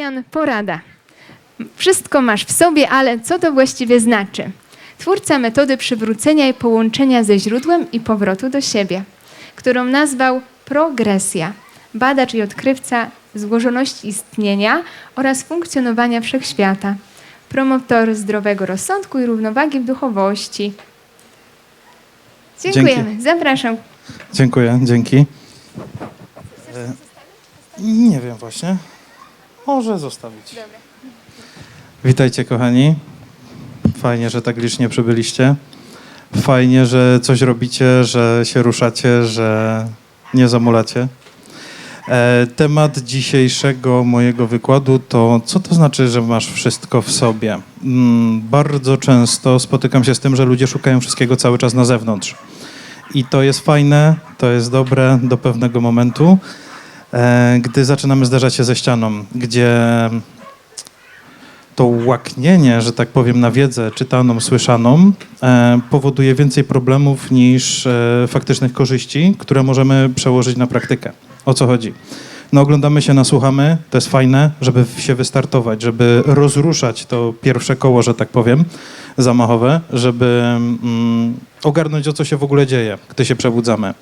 Adrian, porada. Wszystko masz w sobie, ale co to właściwie znaczy? Twórca metody przywrócenia i połączenia ze źródłem i powrotu do siebie, którą nazwał progresja. Badacz i odkrywca złożoności istnienia oraz funkcjonowania wszechświata. Promotor zdrowego rozsądku i równowagi w duchowości. Dziękujemy. Zapraszam. Dziękuję, dzięki. E, nie wiem właśnie. Może zostawić. Witajcie kochani. Fajnie, że tak licznie przybyliście. Fajnie, że coś robicie, że się ruszacie, że nie zamulacie. E, temat dzisiejszego mojego wykładu to co to znaczy, że masz wszystko w sobie? Mm, bardzo często spotykam się z tym, że ludzie szukają wszystkiego cały czas na zewnątrz. I to jest fajne, to jest dobre do pewnego momentu, gdy zaczynamy zderzać się ze ścianą, gdzie to łaknienie, że tak powiem, na wiedzę czytaną, słyszaną, e, powoduje więcej problemów niż e, faktycznych korzyści, które możemy przełożyć na praktykę. O co chodzi? No oglądamy się, nasłuchamy, to jest fajne, żeby się wystartować, żeby rozruszać to pierwsze koło, że tak powiem, zamachowe, żeby mm, ogarnąć o co się w ogóle dzieje, gdy się przebudzamy.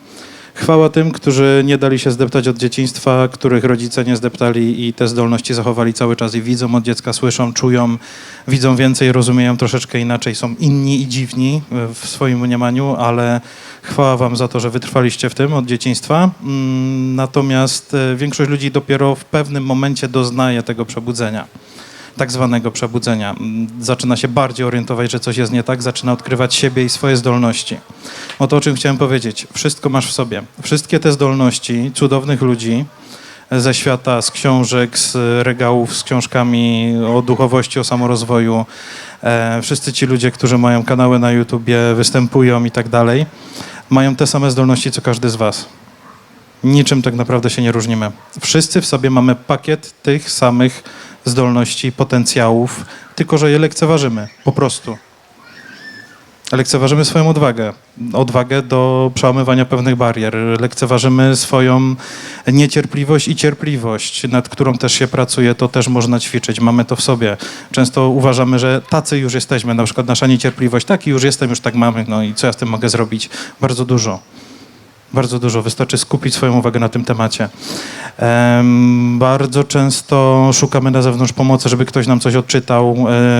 Chwała tym, którzy nie dali się zdeptać od dzieciństwa, których rodzice nie zdeptali i te zdolności zachowali cały czas i widzą od dziecka, słyszą, czują, widzą więcej, rozumieją troszeczkę inaczej, są inni i dziwni e, w swoim mniemaniu, ale chwała wam za to, że wytrwaliście w tym od dzieciństwa. Mm, Natomiast e, większość ludzi dopiero w pewnym momencie doznaje tego przebudzenia tak zwanego przebudzenia. Mm, Zaczyna się bardziej orientować, że coś jest nie tak, zaczyna odkrywać siebie i swoje zdolności. O to, o czym chciałem powiedzieć. Wszystko masz w sobie. Wszystkie te zdolności cudownych ludzi ze świata, z książek, z regałów, z książkami o duchowości, o samorozwoju, e, wszyscy ci ludzie, którzy mają kanały na YouTubie, występują i tak dalej, mają te same zdolności, co każdy z was. Niczym tak naprawdę się nie różnimy. Wszyscy w sobie mamy pakiet tych samych zdolności, potencjałów, tylko że je lekceważymy, po prostu. Lekceważymy swoją odwagę, odwagę do przełamywania pewnych barier, lekceważymy swoją niecierpliwość i cierpliwość, nad którą też się pracuje, to też można ćwiczyć, mamy to w sobie. Często uważamy, że tacy już jesteśmy, na przykład nasza niecierpliwość, taki już jestem, już tak mamy, no i co ja z tym mogę zrobić? Bardzo dużo. Bardzo dużo. Wystarczy skupić swoją uwagę na tym temacie. Em, bardzo często szukamy na zewnątrz pomocy, żeby ktoś nam coś odczytał,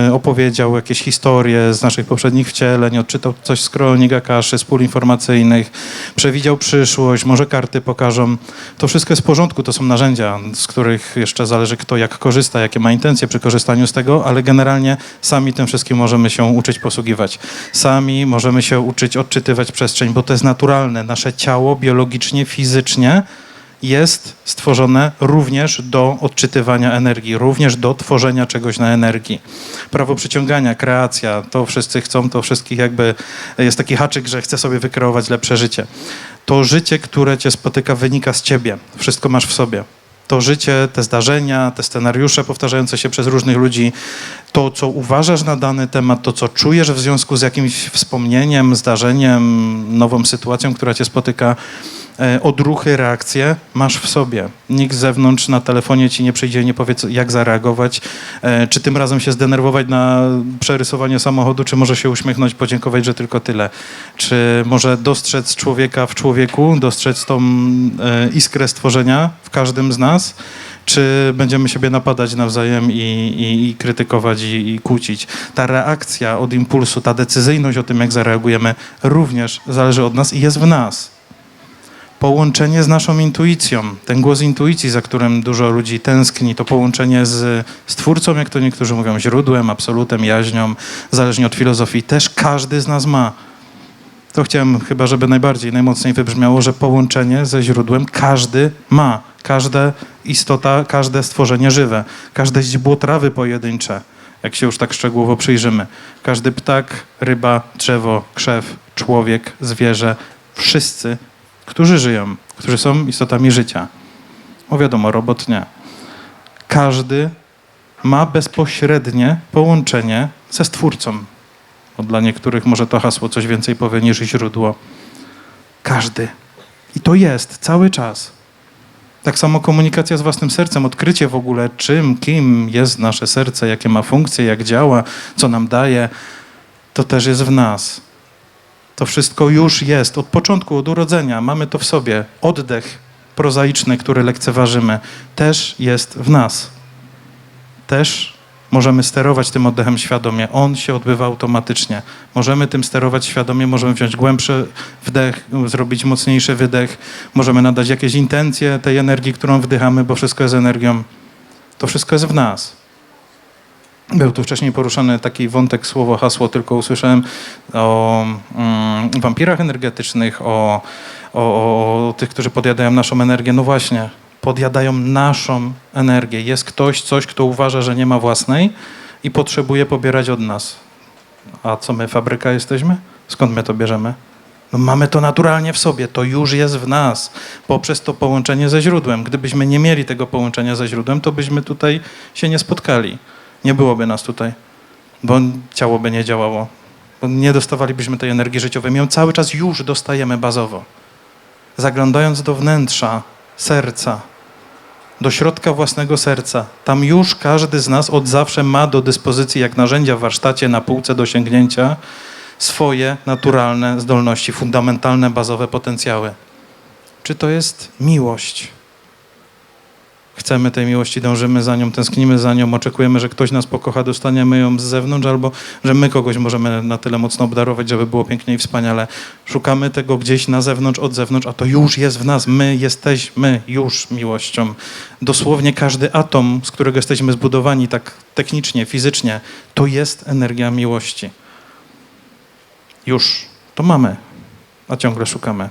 e, opowiedział jakieś historie z naszych poprzednich wcieleń, odczytał coś z kronik Akaszy, z pól informacyjnych, przewidział przyszłość, może karty pokażą. To wszystko jest w porządku, to są narzędzia, z których jeszcze zależy kto jak korzysta, jakie ma intencje przy korzystaniu z tego, ale generalnie sami tym wszystkim możemy się uczyć posługiwać. Sami możemy się uczyć odczytywać przestrzeń, bo to jest naturalne. Nasze ciało biologicznie, fizycznie jest stworzone również do odczytywania energii, również do tworzenia czegoś na energii. Prawo przyciągania, kreacja, to wszyscy chcą, to wszystkich jakby jest taki haczyk, że chce sobie wykreować lepsze życie. To życie, które cię spotyka, wynika z ciebie. Wszystko masz w sobie. To życie, te zdarzenia, te scenariusze powtarzające się przez różnych ludzi, to, co uważasz na dany temat, to, co czujesz w związku z jakimś wspomnieniem, zdarzeniem, nową sytuacją, która cię spotyka, e, odruchy, reakcje masz w sobie. Nikt z zewnątrz na telefonie ci nie przyjdzie nie powie, jak zareagować, e, czy tym razem się zdenerwować na przerysowanie samochodu, czy może się uśmiechnąć, podziękować, że tylko tyle. Czy może dostrzec człowieka w człowieku, dostrzec tą e, iskrę stworzenia w każdym z nas, czy będziemy siebie napadać nawzajem i, i, i krytykować i, i kłócić. Ta reakcja od impulsu, ta decyzyjność o tym, jak zareagujemy, również zależy od nas i jest w nas. Połączenie z naszą intuicją, ten głos intuicji, za którym dużo ludzi tęskni, to połączenie z Stwórcą, jak to niektórzy mówią, źródłem, absolutem, jaźnią, zależnie od filozofii, też każdy z nas ma. To chciałem chyba, żeby najbardziej, najmocniej wybrzmiało, że połączenie ze źródłem każdy ma. Każda istota, każde stworzenie żywe, każde źdźbło trawy pojedyncze, jak się już tak szczegółowo przyjrzymy. Każdy ptak, ryba, drzewo, krzew, człowiek, zwierzę, wszyscy, którzy żyją, którzy są istotami życia. O wiadomo, robot nie. Każdy ma bezpośrednie połączenie ze Stwórcą. Bo dla niektórych może to hasło coś więcej powie niż źródło. Każdy. I to jest cały czas. Tak samo komunikacja z własnym sercem, odkrycie w ogóle, czym, kim jest nasze serce, jakie ma funkcje, jak działa, co nam daje, to też jest w nas. To wszystko już jest od początku, od urodzenia. Mamy to w sobie. Oddech prozaiczny, który lekceważymy, też jest w nas. Też możemy sterować tym oddechem świadomie. On się odbywa automatycznie. Możemy tym sterować świadomie, możemy wziąć głębszy wdech, zrobić mocniejszy wydech, możemy nadać jakieś intencje tej energii, którą wdychamy, bo wszystko jest energią. To wszystko jest w nas. Był tu wcześniej poruszany taki wątek, słowo, hasło, tylko usłyszałem o mm, wampirach energetycznych, o, o, o, tych, którzy podjadają naszą energię. No właśnie, podjadają naszą energię. Jest ktoś, coś, kto uważa, że nie ma własnej i potrzebuje pobierać od nas. A co my, fabryka jesteśmy? Skąd my to bierzemy? No mamy to naturalnie w sobie, to już jest w nas, poprzez to połączenie ze źródłem. Gdybyśmy nie mieli tego połączenia ze źródłem, to byśmy tutaj się nie spotkali. Nie byłoby nas tutaj, bo ciało by nie działało, bo nie dostawalibyśmy tej energii życiowej. My ją cały czas już dostajemy bazowo. Zaglądając do wnętrza serca, do środka własnego serca, tam już każdy z nas od zawsze ma do dyspozycji, jak narzędzia w warsztacie na półce do sięgnięcia, swoje naturalne zdolności, fundamentalne, bazowe potencjały. Czy to jest miłość? Chcemy tej miłości, dążymy za nią, tęsknimy za nią, oczekujemy, że ktoś nas pokocha, dostaniemy ją z zewnątrz, albo że my kogoś możemy na tyle mocno obdarować, żeby było pięknie i wspaniale. Szukamy tego gdzieś na zewnątrz, od zewnątrz, a to już jest w nas. My jesteśmy już miłością. Dosłownie każdy atom, z którego jesteśmy zbudowani, tak technicznie, fizycznie, to jest energia miłości. Już to mamy, a ciągle szukamy.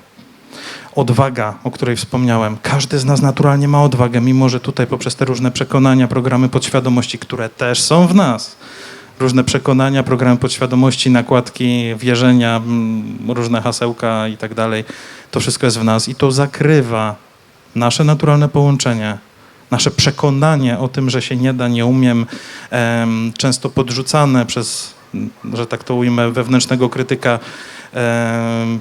Odwaga, o której wspomniałem. Każdy z nas naturalnie ma odwagę, mimo że tutaj poprzez te różne przekonania, programy podświadomości, które też są w nas, różne przekonania, programy podświadomości, nakładki, wierzenia, mm, różne hasełka i tak dalej, to wszystko jest w nas i to zakrywa nasze naturalne połączenie, nasze przekonanie o tym, że się nie da, nie umiem, em, często podrzucane przez, że tak to ujmę, wewnętrznego krytyka,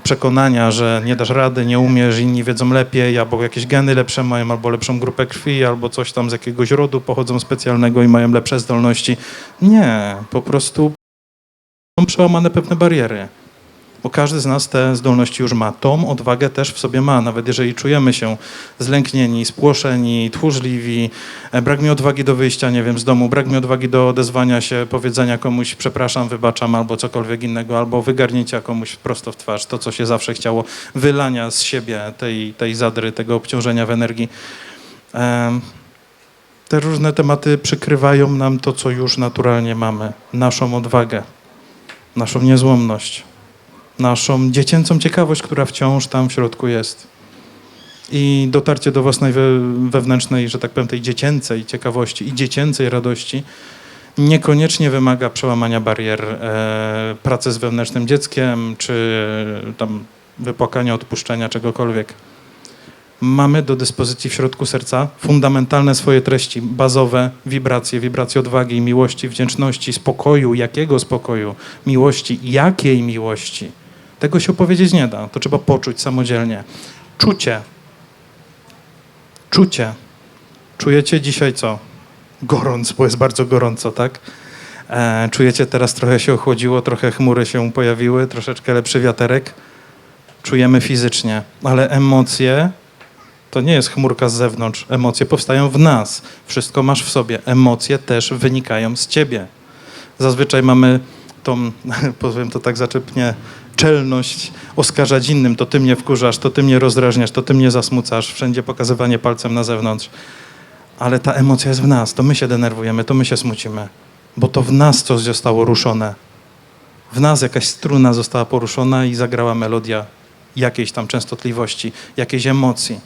przekonania, że nie dasz rady, nie umiesz, inni wiedzą lepiej, albo jakieś geny lepsze mają, albo lepszą grupę krwi, albo coś tam z jakiegoś rodu pochodzą specjalnego i mają lepsze zdolności. Nie, po prostu są przełamane pewne bariery. Bo każdy z nas te zdolności już ma. Tą odwagę też w sobie ma, nawet jeżeli czujemy się zlęknieni, spłoszeni, tchórzliwi, e, brak mi odwagi do wyjścia, nie wiem, z domu, brak mi odwagi do odezwania się, powiedzenia komuś przepraszam, wybaczam albo cokolwiek innego, albo wygarnięcia komuś prosto w twarz, to co się zawsze chciało, wylania z siebie tej, tej zadry, tego obciążenia w energii. Em, Te różne tematy przykrywają nam to, co już naturalnie mamy, naszą odwagę, naszą niezłomność naszą dziecięcą ciekawość, która wciąż tam w środku jest. I dotarcie do własnej we- wewnętrznej, że tak powiem, tej dziecięcej ciekawości i dziecięcej radości niekoniecznie wymaga przełamania barier e, pracy z wewnętrznym dzieckiem, czy tam wypłakania, odpuszczenia, czegokolwiek. Mamy do dyspozycji w środku serca fundamentalne swoje treści, bazowe wibracje, wibracje odwagi, miłości, wdzięczności, spokoju. Jakiego spokoju? Miłości. Jakiej miłości? Tego się opowiedzieć nie da. To trzeba poczuć samodzielnie. Czucie. Czucie. Czujecie dzisiaj co? Gorąc, bo jest bardzo gorąco, tak? E, czujecie teraz trochę się ochłodziło, trochę chmury się pojawiły, troszeczkę lepszy wiaterek. Czujemy fizycznie, ale emocje to nie jest chmurka z zewnątrz. Emocje powstają w nas. Wszystko masz w sobie. Emocje też wynikają z ciebie. Zazwyczaj mamy tą, powiem to tak zaczepnie, czelność oskarżać innym. To ty mnie wkurzasz, to ty mnie rozdrażniasz, to ty mnie zasmucasz. Wszędzie pokazywanie palcem na zewnątrz. Ale ta emocja jest w nas. To my się denerwujemy, to my się smucimy. Bo to w nas coś zostało ruszone. W nas jakaś struna została poruszona i zagrała melodia jakiejś tam częstotliwości, jakiejś emocji,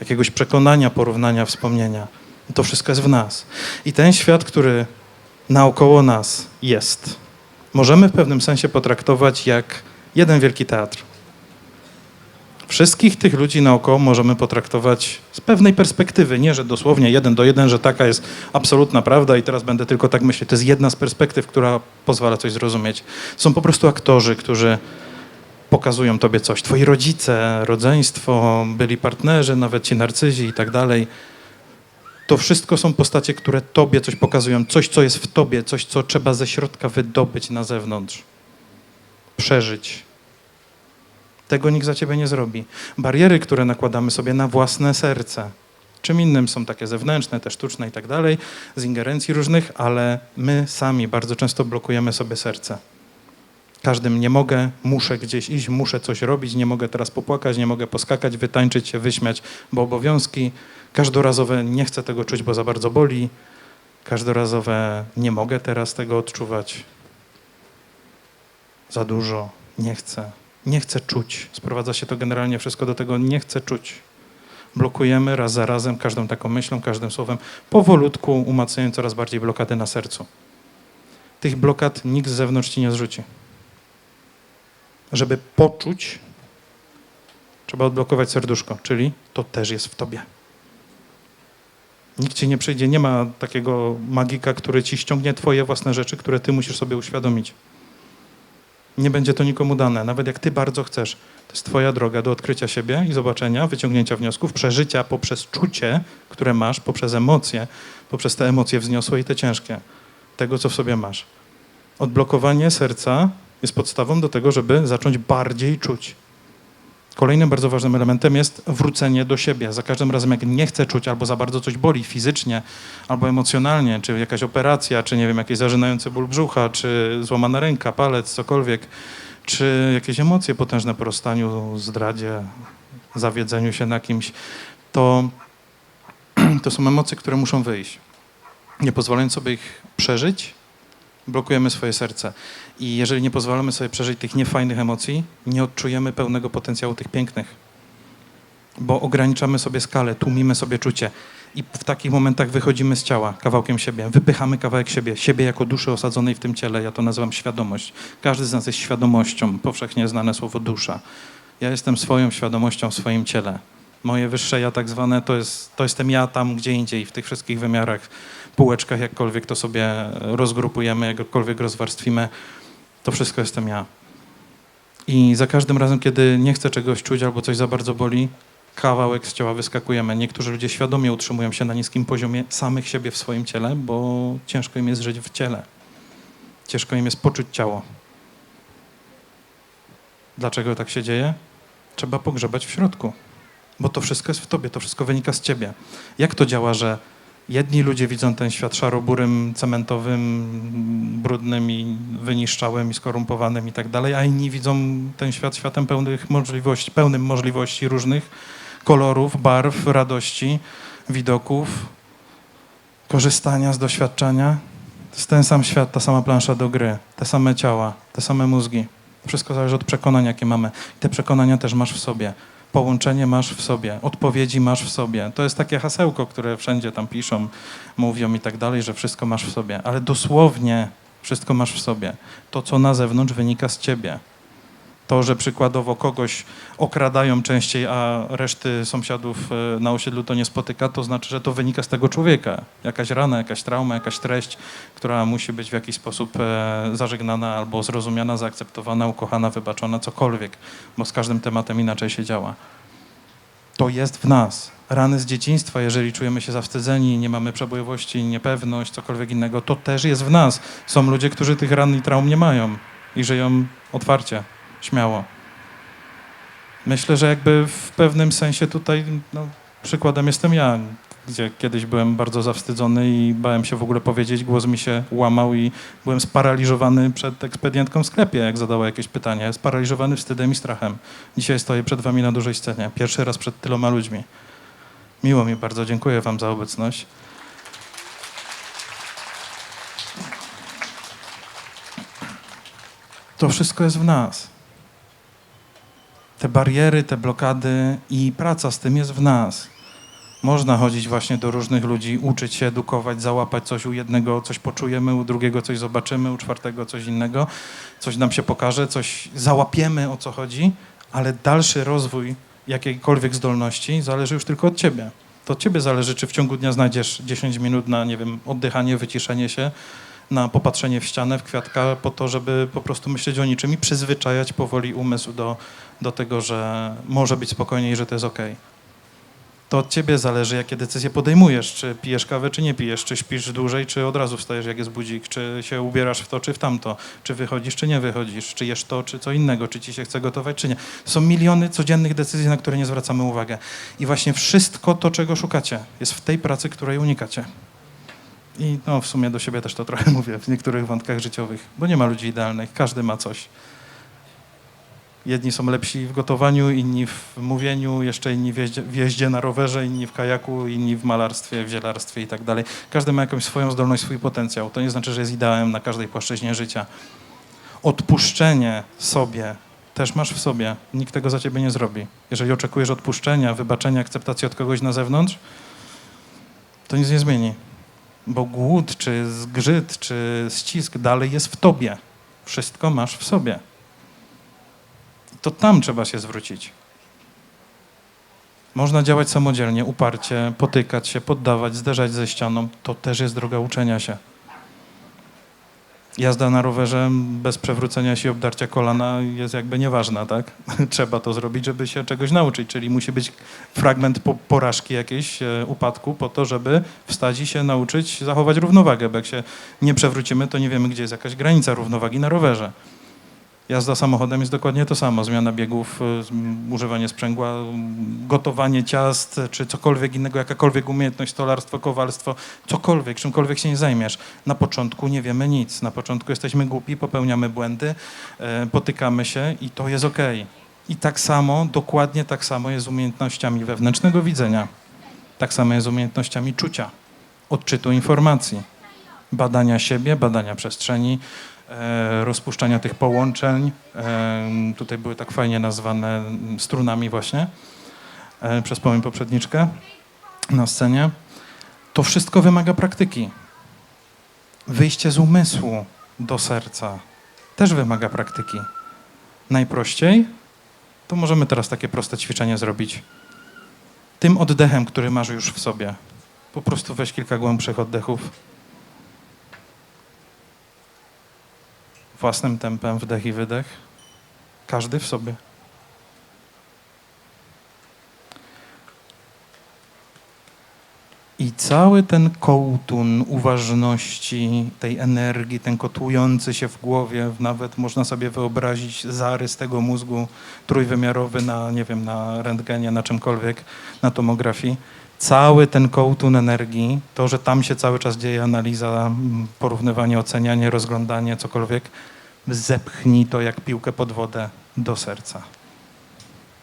jakiegoś przekonania, porównania, wspomnienia. To wszystko jest w nas. I ten świat, który naokoło nas jest, możemy w pewnym sensie potraktować jak jeden wielki teatr. Wszystkich tych ludzi naokoło możemy potraktować z pewnej perspektywy, nie że dosłownie jeden do jeden, że taka jest absolutna prawda i teraz będę tylko tak myśleć. To jest jedna z perspektyw, która pozwala coś zrozumieć. Są po prostu aktorzy, którzy pokazują tobie coś. Twoi rodzice, rodzeństwo, byli partnerzy, nawet ci narcyzi i tak dalej. To wszystko są postacie, które tobie coś pokazują, coś, co jest w tobie, coś, co trzeba ze środka wydobyć na zewnątrz, przeżyć. Tego nikt za ciebie nie zrobi. Bariery, które nakładamy sobie na własne serce, czym innym są takie zewnętrzne, te sztuczne i tak dalej, z ingerencji różnych, ale my sami bardzo często blokujemy sobie serce. Każdym nie mogę, muszę gdzieś iść, muszę coś robić, nie mogę teraz popłakać, nie mogę poskakać, wytańczyć się, wyśmiać, bo obowiązki. Każdorazowe nie chcę tego czuć, bo za bardzo boli. Każdorazowe nie mogę teraz tego odczuwać. Za dużo, nie chcę. Nie chcę czuć. Sprowadza się to generalnie wszystko do tego, nie chcę czuć. Blokujemy raz za razem każdą taką myślą, każdym słowem, powolutku umacniając coraz bardziej blokady na sercu. Tych blokad nikt z zewnątrz ci nie zrzuci. Żeby poczuć, trzeba odblokować serduszko, czyli to też jest w tobie. Nikt ci nie przyjdzie, nie ma takiego magika, który ci ściągnie twoje własne rzeczy, które ty musisz sobie uświadomić. Nie będzie to nikomu dane, nawet jak ty bardzo chcesz. To jest twoja droga do odkrycia siebie i zobaczenia, wyciągnięcia wniosków, przeżycia poprzez czucie, które masz, poprzez emocje, poprzez te emocje wzniosłe i te ciężkie, tego, co w sobie masz. Odblokowanie serca jest podstawą do tego, żeby zacząć bardziej czuć. Kolejnym bardzo ważnym elementem jest wrócenie do siebie. Za każdym razem, jak nie chcę czuć, albo za bardzo coś boli fizycznie, albo emocjonalnie, czy jakaś operacja, czy nie wiem, jakiś zażynający ból brzucha, czy złamana ręka, palec, cokolwiek, czy jakieś emocje potężne po rozstaniu, zdradzie, zawiedzeniu się na kimś, to, to są emocje, które muszą wyjść. Nie pozwalając sobie ich przeżyć, blokujemy swoje serce. I jeżeli nie pozwalamy sobie przeżyć tych niefajnych emocji, nie odczujemy pełnego potencjału tych pięknych. Bo ograniczamy sobie skalę, tłumimy sobie czucie. I w takich momentach wychodzimy z ciała kawałkiem siebie, wypychamy kawałek siebie, siebie jako duszy osadzonej w tym ciele. Ja to nazywam świadomość. Każdy z nas jest świadomością, powszechnie znane słowo dusza. Ja jestem swoją świadomością w swoim ciele. Moje wyższe ja tak zwane to, jest, to jestem ja tam gdzie indziej, w tych wszystkich wymiarach, półeczkach, jakkolwiek to sobie rozgrupujemy, jakkolwiek rozwarstwimy. To wszystko jestem ja. I za każdym razem, kiedy nie chcę czegoś czuć albo coś za bardzo boli, kawałek z ciała wyskakujemy. Niektórzy ludzie świadomie utrzymują się na niskim poziomie samych siebie w swoim ciele, bo ciężko im jest żyć w ciele. Ciężko im jest poczuć ciało. Dlaczego tak się dzieje? Trzeba pogrzebać w środku, bo to wszystko jest w tobie, to wszystko wynika z ciebie. Jak to działa, że jedni ludzie widzą ten świat szaroburym, cementowym, brudnym i wyniszczałym i skorumpowanym i tak dalej, a inni widzą ten świat światem pełnych możliwości, pełnym możliwości różnych kolorów, barw, radości, widoków, korzystania z doświadczenia. To jest ten sam świat, ta sama plansza do gry, te same ciała, te same mózgi. Wszystko zależy od przekonań, jakie mamy. I te przekonania też masz w sobie. Połączenie masz w sobie, odpowiedzi masz w sobie. To jest takie hasełko, które wszędzie tam piszą, mówią i tak dalej, że wszystko masz w sobie. Ale dosłownie wszystko masz w sobie. To, co na zewnątrz, wynika z ciebie. To, że przykładowo kogoś okradają częściej, a reszty sąsiadów e, na osiedlu to nie spotyka, to znaczy, że to wynika z tego człowieka. Jakaś rana, jakaś trauma, jakaś treść, która musi być w jakiś sposób e, zażegnana albo zrozumiana, zaakceptowana, ukochana, wybaczona, cokolwiek, bo z każdym tematem inaczej się działa. To jest w nas. Rany z dzieciństwa, jeżeli czujemy się zawstydzeni, nie mamy przebojowości, niepewność, cokolwiek innego, to też jest w nas. Są ludzie, którzy tych ran i traum nie mają i żyją otwarcie, śmiało. Myślę, że jakby w pewnym sensie tutaj no, przykładem jestem ja, gdzie kiedyś byłem bardzo zawstydzony i bałem się w ogóle powiedzieć, głos mi się łamał i byłem sparaliżowany przed ekspedientką w sklepie, jak zadała jakieś pytanie. Sparaliżowany wstydem i strachem. Dzisiaj stoję przed wami na dużej scenie. Pierwszy raz przed tyloma ludźmi. Miło mi bardzo, dziękuję wam za obecność. To wszystko jest w nas. Te bariery, te blokady i praca z tym jest w nas. Można chodzić właśnie do różnych ludzi, uczyć się, edukować, załapać coś u jednego, coś poczujemy, u drugiego coś zobaczymy, u czwartego coś innego, coś nam się pokaże, coś załapiemy o co chodzi, ale dalszy rozwój jakiejkolwiek zdolności zależy już tylko od ciebie. To od ciebie zależy, czy w ciągu dnia znajdziesz 10 minut na, nie wiem, oddychanie, wyciszenie się, na popatrzenie w ścianę, w kwiatka, po to, żeby po prostu myśleć o niczym i przyzwyczajać powoli umysł do, do tego, że może być spokojniej, że to jest okej. To od ciebie zależy, jakie decyzje podejmujesz. Czy pijesz kawę, czy nie pijesz, czy śpisz dłużej, czy od razu wstajesz, jak jest budzik, czy się ubierasz w to, czy w tamto, czy wychodzisz, czy nie wychodzisz, czy jesz to, czy co innego, czy ci się chce gotować, czy nie. Są miliony codziennych decyzji, na które nie zwracamy uwagi. I właśnie wszystko to, czego szukacie, jest w tej pracy, której unikacie. I no, w sumie do siebie też to trochę mówię w niektórych wątkach życiowych, bo nie ma ludzi idealnych, każdy ma coś. Jedni są lepsi w gotowaniu, inni w mówieniu, jeszcze inni w jeździe, na rowerze, inni w kajaku, inni w malarstwie, w zielarstwie i tak dalej. Każdy ma jakąś swoją zdolność, swój potencjał. To nie znaczy, że jest ideałem na każdej płaszczyźnie życia. Odpuszczenie sobie też masz w sobie. Nikt tego za ciebie nie zrobi. Jeżeli oczekujesz odpuszczenia, wybaczenia, akceptacji od kogoś na zewnątrz, to nic nie zmieni. Bo głód, czy zgrzyt, czy ścisk dalej jest w tobie. Wszystko masz w sobie to tam trzeba się zwrócić. Można działać samodzielnie, uparcie, potykać się, poddawać, zderzać ze ścianą. To też jest droga uczenia się. Jazda na rowerze bez przewrócenia się i obdarcia kolana jest jakby nieważna, tak? Trzeba to zrobić, żeby się czegoś nauczyć, czyli musi być fragment po, porażki jakiejś, e, upadku, po to, żeby wstać i się nauczyć zachować równowagę, bo jak się nie przewrócimy, to nie wiemy, gdzie jest jakaś granica równowagi na rowerze. Jazda samochodem jest dokładnie to samo. Zmiana biegów, y, używanie sprzęgła, gotowanie ciast, y, czy cokolwiek innego, jakakolwiek umiejętność, stolarstwo, kowalstwo, cokolwiek, czymkolwiek się nie zajmiesz. Na początku nie wiemy nic. Na początku jesteśmy głupi, popełniamy błędy, e, potykamy się i to jest okej. I tak samo, dokładnie tak samo jest z umiejętnościami wewnętrznego widzenia. Tak samo jest z umiejętnościami czucia, odczytu informacji, badania siebie, badania przestrzeni, rozpuszczania tych połączeń. E, tutaj były tak fajnie nazwane strunami właśnie e, przez moją poprzedniczkę na scenie. To wszystko wymaga praktyki. Wyjście z umysłu do serca też wymaga praktyki. Najprościej to możemy teraz takie proste ćwiczenie zrobić. Tym oddechem, który masz już w sobie. Po prostu weź kilka głębszych oddechów. Własnym tempem wdech i wydech. Każdy w sobie. I cały ten kołtun uważności, tej energii, ten kotłujący się w głowie, nawet można sobie wyobrazić zarys tego mózgu trójwymiarowy na, nie wiem, na rentgenie, na czymkolwiek, na tomografii. Cały ten kołtun energii, to, że tam się cały czas dzieje analiza, m, porównywanie, ocenianie, rozglądanie, cokolwiek, zepchnij to jak piłkę pod wodę do serca.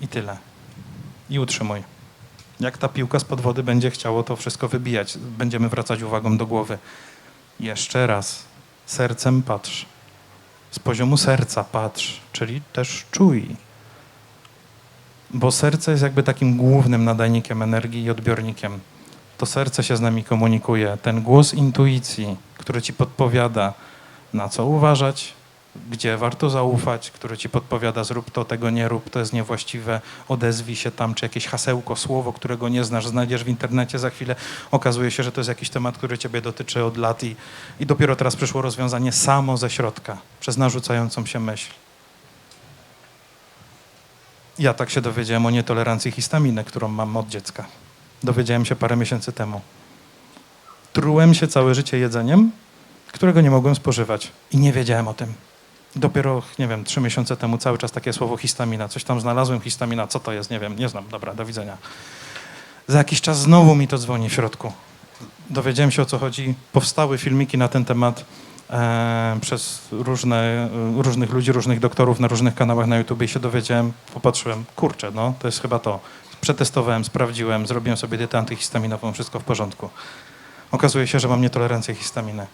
I tyle. I utrzymuj. Jak ta piłka spod wody będzie chciało to wszystko wybijać, będziemy wracać uwagą do głowy. Jeszcze raz, sercem patrz. Z poziomu serca patrz, czyli też czuj. Bo serce jest jakby takim głównym nadajnikiem energii i odbiornikiem. To serce się z nami komunikuje. Ten głos intuicji, który ci podpowiada, na co uważać, gdzie warto zaufać, który ci podpowiada, zrób to, tego nie rób, to jest niewłaściwe, odezwij się tam, czy jakieś hasełko, słowo, którego nie znasz, znajdziesz w internecie za chwilę. Okazuje się, że to jest jakiś temat, który ciebie dotyczy od lat i, i dopiero teraz przyszło rozwiązanie samo ze środka, przez narzucającą się myśl. Ja tak się dowiedziałem o nietolerancji histaminy, którą mam od dziecka. Dowiedziałem się parę miesięcy temu. Trułem się całe życie jedzeniem, którego nie mogłem spożywać i nie wiedziałem o tym. Dopiero, nie wiem, trzy miesiące temu cały czas takie słowo histamina. Coś tam znalazłem, histamina, co to jest, nie wiem, nie znam. Dobra, do widzenia. Za jakiś czas znowu mi to dzwoni w środku. Dowiedziałem się o co chodzi. Powstały filmiki na ten temat przez różne, e, różnych ludzi, różnych doktorów na różnych kanałach na YouTube i się dowiedziałem, popatrzyłem, kurczę, no to jest chyba to. Przetestowałem, sprawdziłem, zrobiłem sobie dietę antyhistaminową, wszystko w porządku. Okazuje się, że mam nietolerancję histaminy.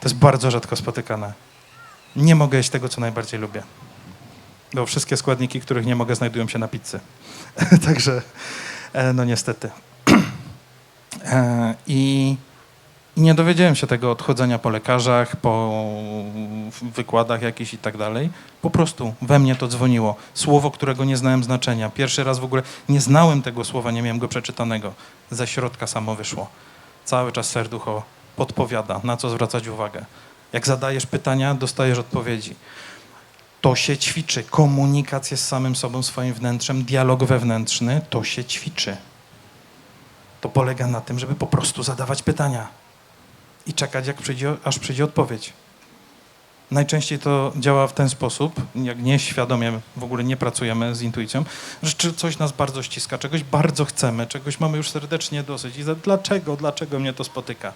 To jest bardzo rzadko spotykane. Nie mogę jeść tego, co najbardziej lubię. Bo wszystkie składniki, których nie mogę, znajdują się na pizzy. Także, e, no niestety. E, I, I nie dowiedziałem się tego od chodzenia po lekarzach, po wykładach jakichś i tak dalej. Po prostu we mnie to dzwoniło. Słowo, którego nie znałem znaczenia. Pierwszy raz w ogóle nie znałem tego słowa, nie miałem go przeczytanego. Ze środka samo wyszło. Cały czas serducho podpowiada, na co zwracać uwagę. Jak zadajesz pytania, dostajesz odpowiedzi. To się ćwiczy. Komunikację z samym sobą, swoim wnętrzem, dialog wewnętrzny, to się ćwiczy. To polega na tym, żeby po prostu zadawać pytania i czekać, jak przyjdzie, aż przyjdzie odpowiedź. Najczęściej to działa w ten sposób, jak nieświadomie w ogóle nie pracujemy z intuicją, że coś nas bardzo ściska, czegoś bardzo chcemy, czegoś mamy już serdecznie dosyć i za, dlaczego, dlaczego mnie to spotyka.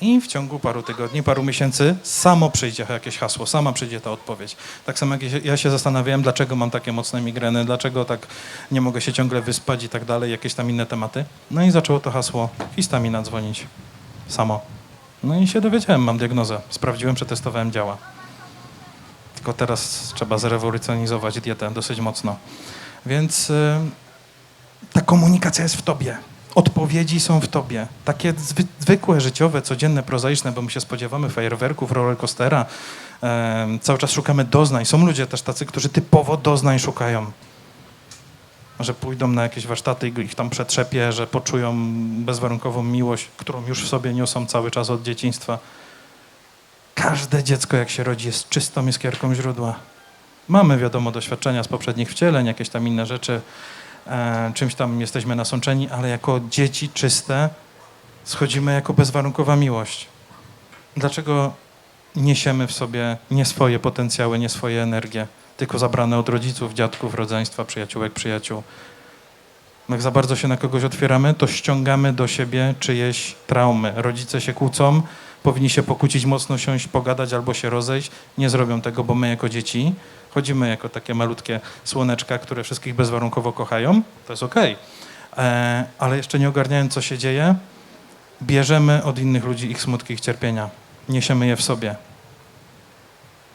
I w ciągu paru tygodni, paru miesięcy samo przyjdzie jakieś hasło, sama przyjdzie ta odpowiedź. Tak samo jak ja się zastanawiałem, dlaczego mam takie mocne migreny, dlaczego tak nie mogę się ciągle wyspać i tak dalej, jakieś tam inne tematy. No i zaczęło to hasło histamina dzwonić samo. No i się dowiedziałem, mam diagnozę. Sprawdziłem, przetestowałem, działa. Tylko teraz trzeba zrewolucjonizować dietę dosyć mocno. Więc y, ta komunikacja jest w tobie. Odpowiedzi są w tobie. Takie zwy, zwykłe, życiowe, codzienne, prozaiczne, bo my się spodziewamy fajerwerków, rollercoastera. em, cały czas szukamy doznań. Są ludzie też tacy, którzy typowo doznań szukają. Że pójdą na jakieś warsztaty i ich tam przetrzepie, że poczują bezwarunkową miłość, którą już w sobie niosą cały czas od dzieciństwa. Każde dziecko, jak się rodzi, jest czystą iskierką źródła. Mamy, wiadomo, doświadczenia z poprzednich wcieleń, jakieś tam inne rzeczy, e, czymś tam jesteśmy nasączeni, ale jako dzieci czyste schodzimy jako bezwarunkowa miłość. Dlaczego niesiemy w sobie nie swoje potencjały, nie swoje energie, tylko zabrane od rodziców, dziadków, rodzeństwa, przyjaciółek, przyjaciół? Jak za bardzo się na kogoś otwieramy, to ściągamy do siebie czyjeś traumy. Rodzice się kłócą, powinni się pokłócić, mocno siąść, pogadać albo się rozejść. Nie zrobią tego, bo my jako dzieci chodzimy jako takie malutkie słoneczka, które wszystkich bezwarunkowo kochają. To jest okej. E, Ale jeszcze nie ogarniając, co się dzieje, bierzemy od innych ludzi ich smutki, ich cierpienia. Niesiemy je w sobie.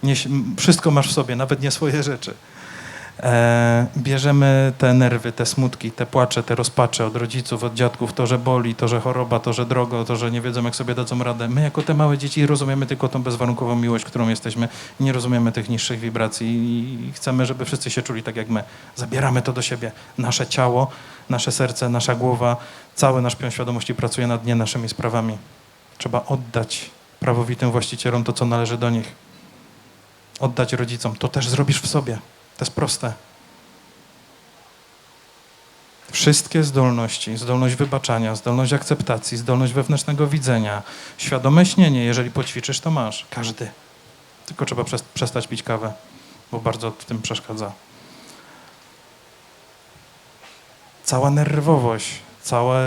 Nieś, m, wszystko masz w sobie, nawet nie swoje rzeczy. E, bierzemy te nerwy, te smutki, te płacze, te rozpacze od rodziców, od dziadków, to, że boli, to, że choroba, to, że drogo, to, że nie wiedzą, jak sobie dadzą radę. My jako te małe dzieci rozumiemy tylko tą bezwarunkową miłość, którą jesteśmy. Nie rozumiemy tych niższych wibracji i chcemy, żeby wszyscy się czuli tak jak my. Zabieramy to do siebie. Nasze ciało, nasze serce, nasza głowa, cały nasz pion świadomości pracuje nad nie naszymi sprawami. Trzeba oddać prawowitym właścicielom to, co należy do nich. Oddać rodzicom. To też zrobisz w sobie. To jest proste. Wszystkie zdolności, zdolność wybaczania, zdolność akceptacji, zdolność wewnętrznego widzenia, świadome śnienie, jeżeli poćwiczysz, to masz. Każdy. Tylko trzeba przes- przestać pić kawę, bo bardzo w tym przeszkadza. Cała nerwowość, cały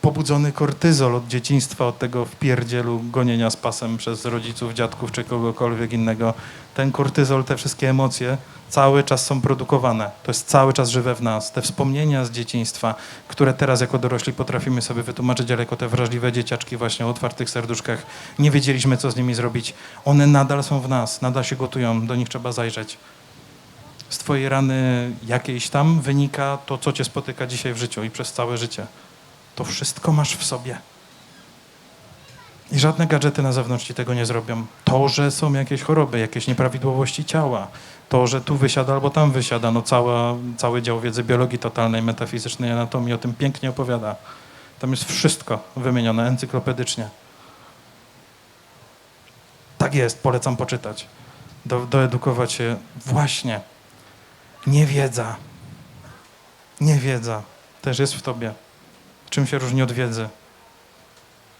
pobudzony kortyzol od dzieciństwa, od tego wpierdzielu gonienia z pasem przez rodziców, dziadków czy kogokolwiek innego. Ten kortyzol, te wszystkie emocje cały czas są produkowane. To jest cały czas żywe w nas. Te wspomnienia z dzieciństwa, które teraz jako dorośli potrafimy sobie wytłumaczyć, ale jako te wrażliwe dzieciaczki właśnie o otwartych serduszkach, nie wiedzieliśmy, co z nimi zrobić. One nadal są w nas, nadal się gotują, do nich trzeba zajrzeć. Z twojej rany jakiejś tam wynika to, co cię spotyka dzisiaj w życiu i przez całe życie. To wszystko masz w sobie. I żadne gadżety na zewnątrz ci tego nie zrobią. To, że są jakieś choroby, jakieś nieprawidłowości ciała, to, że tu wysiada albo tam wysiada, no cała, cały dział wiedzy biologii totalnej, metafizycznej anatomii o tym pięknie opowiada. Tam jest wszystko wymienione encyklopedycznie. Tak jest, polecam poczytać. Do, doedukować się właśnie. Niewiedza. Niewiedza też jest w tobie. Czym się różni od wiedzy?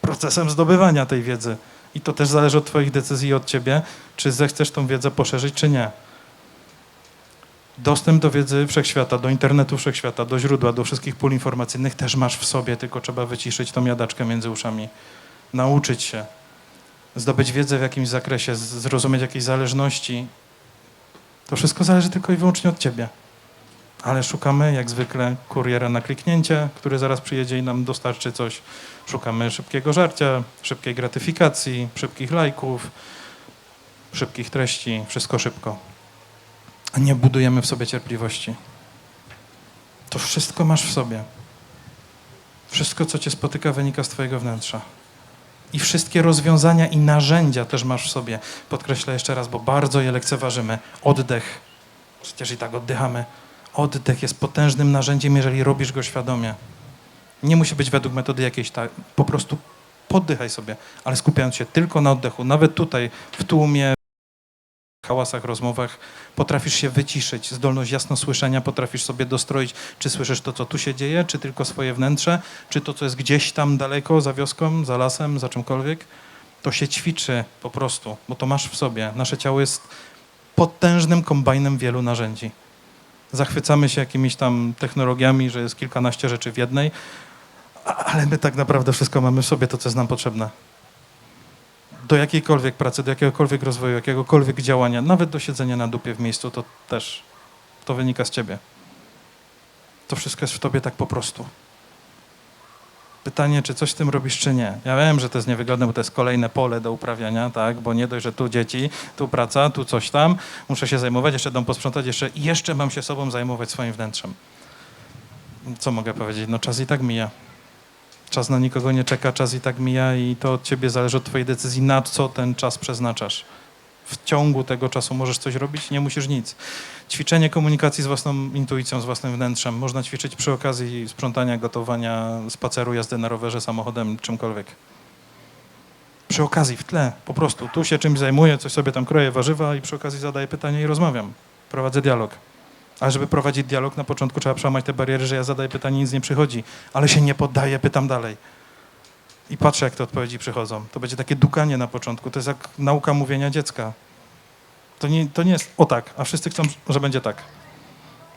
Procesem zdobywania tej wiedzy. I to też zależy od Twoich decyzji i od Ciebie, czy zechcesz tą wiedzę poszerzyć, czy nie. Dostęp do wiedzy wszechświata, do internetu wszechświata, do źródła, do wszystkich pól informacyjnych też masz w sobie, tylko trzeba wyciszyć tą jadaczkę między uszami. Nauczyć się. Zdobyć wiedzę w jakimś zakresie, zrozumieć jakieś zależności. To wszystko zależy tylko i wyłącznie od Ciebie. Ale szukamy, jak zwykle, kuriera na kliknięcie, który zaraz przyjedzie i nam dostarczy coś. Szukamy szybkiego żarcia, szybkiej gratyfikacji, szybkich lajków, szybkich treści, wszystko szybko. A nie budujemy w sobie cierpliwości. To wszystko masz w sobie. Wszystko, co cię spotyka, wynika z twojego wnętrza. I wszystkie rozwiązania i narzędzia też masz w sobie. Podkreślę jeszcze raz, bo bardzo je lekceważymy. Oddech. Przecież i tak oddychamy. Oddech jest potężnym narzędziem, jeżeli robisz go świadomie. Nie musi być według metody jakiejś tak, po prostu poddychaj sobie, ale skupiając się tylko na oddechu. Nawet tutaj w tłumie, hałasach, rozmowach potrafisz się wyciszyć, zdolność jasno słyszenia, potrafisz sobie dostroić, czy słyszysz to, co tu się dzieje, czy tylko swoje wnętrze, czy to, co jest gdzieś tam daleko, za wioską, za lasem, za czymkolwiek. To się ćwiczy po prostu, bo to masz w sobie. Nasze ciało jest potężnym kombajnem wielu narzędzi. Zachwycamy się jakimiś tam technologiami, że jest kilkanaście rzeczy w jednej, ale my tak naprawdę wszystko mamy w sobie, to co jest nam potrzebne. Do jakiejkolwiek pracy, do jakiegokolwiek rozwoju, jakiegokolwiek działania, nawet do siedzenia na dupie w miejscu, to też to wynika z ciebie. To wszystko jest w tobie tak po prostu. Pytanie, czy coś z tym robisz, czy nie. Ja wiem, że to jest niewygodne, bo to jest kolejne pole do uprawiania, tak? Bo nie dość, że tu dzieci, tu praca, tu coś tam, muszę się zajmować, jeszcze dom posprzątać, jeszcze, jeszcze mam się sobą zajmować swoim wnętrzem. Co mogę powiedzieć? No czas i tak mija. Czas na nikogo nie czeka, czas i tak mija i to od ciebie zależy od twojej decyzji, na co ten czas przeznaczasz. W ciągu tego czasu możesz coś robić, nie musisz nic. Ćwiczenie komunikacji z własną intuicją, z własnym wnętrzem. Można ćwiczyć przy okazji sprzątania, gotowania, spaceru, jazdy na rowerze, samochodem, czymkolwiek. Przy okazji, w tle, po prostu. Tu się czymś zajmuję, coś sobie tam kroję, warzywa i przy okazji zadaję pytania i rozmawiam. Prowadzę dialog. Ale żeby prowadzić dialog, na początku trzeba przełamać te bariery, że ja zadaję pytanie, nic nie przychodzi. Ale się nie poddaję, pytam dalej. I patrzę, jak te odpowiedzi przychodzą. To będzie takie dukanie na początku. To jest jak nauka mówienia dziecka. To nie, to nie jest o tak, a wszyscy chcą, że będzie tak.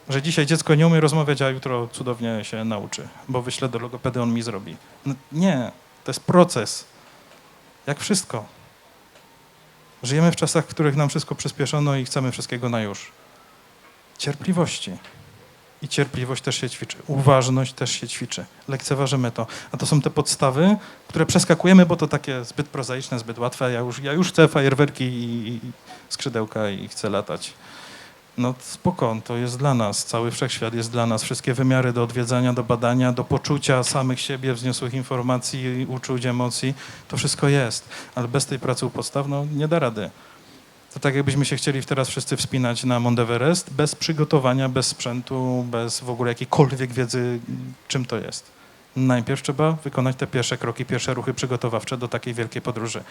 Że dzisiaj dziecko nie umie rozmawiać, a jutro cudownie się nauczy, bo wyślę do logopedy, on mi zrobi. No, nie, to jest proces. Jak wszystko. Żyjemy w czasach, w których nam wszystko przyspieszono i chcemy wszystkiego na już. Cierpliwości. I cierpliwość też się ćwiczy. Uważność też się ćwiczy. Lekceważymy to. A to są te podstawy, które przeskakujemy, bo to takie zbyt prozaiczne, zbyt łatwe. Ja już, ja już chcę fajerwerki i, i skrzydełka i chcę latać. No spoko, to jest dla nas. Cały wszechświat jest dla nas. Wszystkie wymiary do odwiedzania, do badania, do poczucia samych siebie, wzniosłych informacji, uczuć, emocji. To wszystko jest. Ale bez tej pracy u podstaw, no nie da rady. To tak jakbyśmy się chcieli teraz wszyscy wspinać na Mount Everest bez przygotowania, bez sprzętu, bez w ogóle jakiejkolwiek wiedzy, czym to jest. Najpierw trzeba wykonać te pierwsze kroki, pierwsze ruchy przygotowawcze do takiej wielkiej podróży.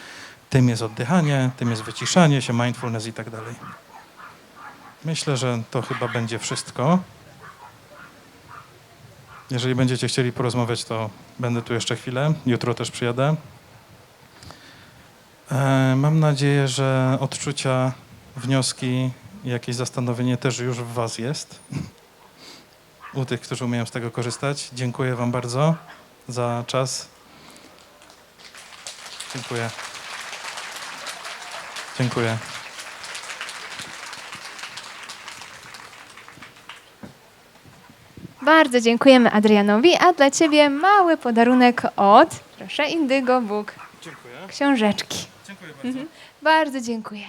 Tym jest oddychanie, tym jest wyciszanie się, mindfulness i tak dalej. Myślę, że to chyba będzie wszystko. Jeżeli będziecie chcieli porozmawiać, to będę tu jeszcze chwilę. Jutro też przyjadę. E, Mam nadzieję, że odczucia, wnioski jakieś zastanowienie też już w Was jest. U tych, którzy umieją z tego korzystać. Dziękuję Wam bardzo za czas. Dziękuję. Dziękuję. Bardzo dziękujemy Adrianowi, a dla ciebie mały podarunek od, proszę, Indygo Bóg, Dziękuję. książeczki. Dziękuję bardzo. Bardzo dziękuję.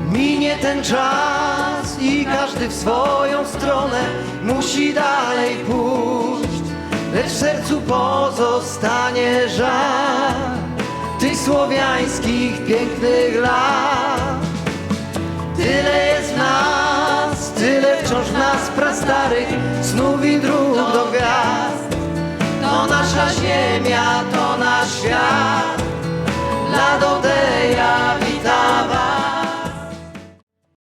Minie ten czas i każdy w swoją stronę musi dalej pójść, lecz w sercu pozostanie żal tych słowiańskich pięknych lat. Tyle jest w nas, tyle wciąż w nas prastarych snów i dróg do gwiazd. To nasza ziemia, to nasz świat, nado de ea